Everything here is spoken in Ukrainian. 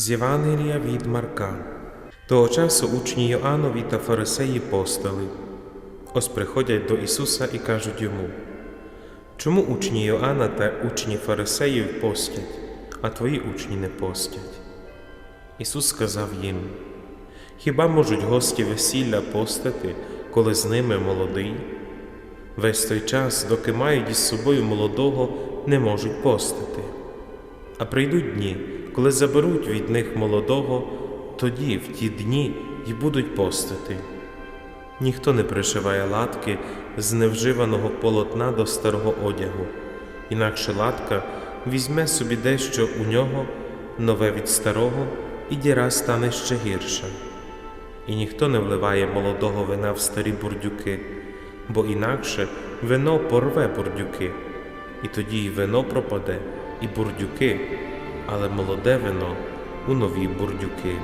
З Євангелія від Марка. Того часу учні Йоаннові та фарисеї постали. Ось приходять до Ісуса і кажуть йому: Чому учні Йоанна та учні фарисеїв постять, а твої учні не постять? Ісус сказав їм: Хіба можуть гості весілля постати, коли з ними молодий? Весь той час, доки мають із собою молодого, не можуть постити. А прийдуть дні, коли заберуть від них молодого, тоді, в ті дні, й будуть постити. Ніхто не пришиває латки з невживаного полотна до старого одягу, інакше латка візьме собі дещо у нього, нове від старого, і діра стане ще гірша. І ніхто не вливає молодого вина в старі бурдюки, бо інакше вино порве бурдюки, і тоді й вино пропаде, і бурдюки, але молоде вино у нові бурдюки.